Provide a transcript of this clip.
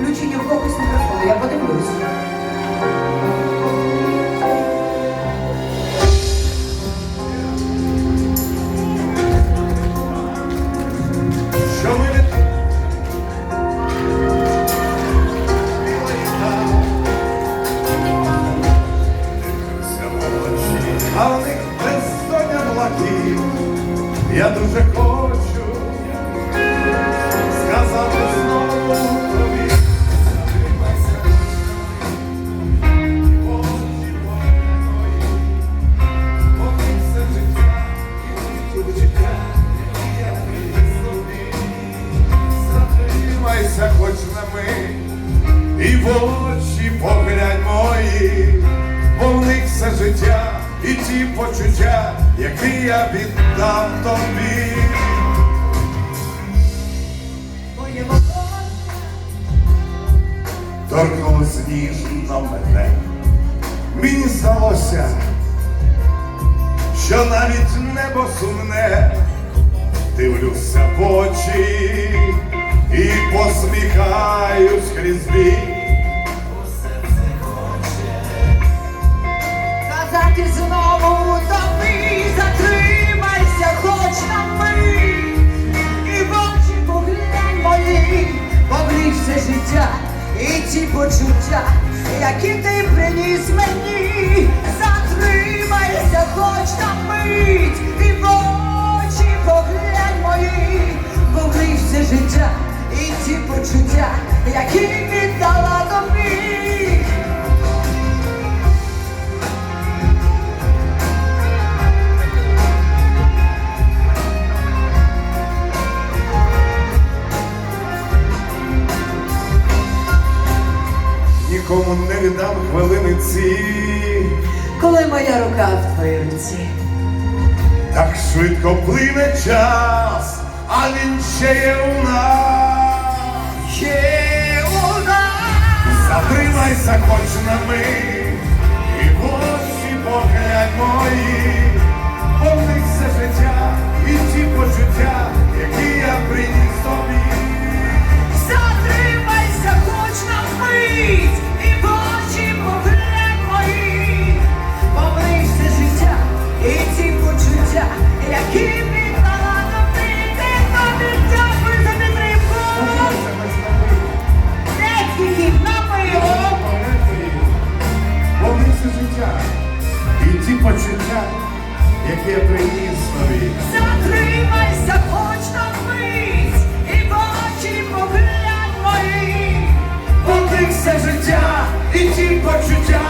Включення в фокус мікрофону, я подивлюсь. А в них безсоння блаків. Я дуже хочу сказати і в очі поглянь мої, бо в них все життя і ті почуття, які я віддав тобі. Твоє волосся Торкнулось ніжно мене. Мені здалося, що навіть небо сумне, дивлюся в очі і посміхаюсь крізь біль. Казати знову тобі, затримайся, хоч на мить, і в очі поглянь мої, поглянь все життя і ті почуття, які ти приніс мені, затримайся, хоч на мить, і в очі поглянь мої, поглянь життя Нікому не віддам хвилини ці, Коли моя рука в твоїй руці. так швидко плине час, а він ще є у нас. Затримайся закончена на почуття, які я приніс тобі. Затримайся, хоч на мить, і в очі поглянь мої. Бо ти все життя і ті почуття,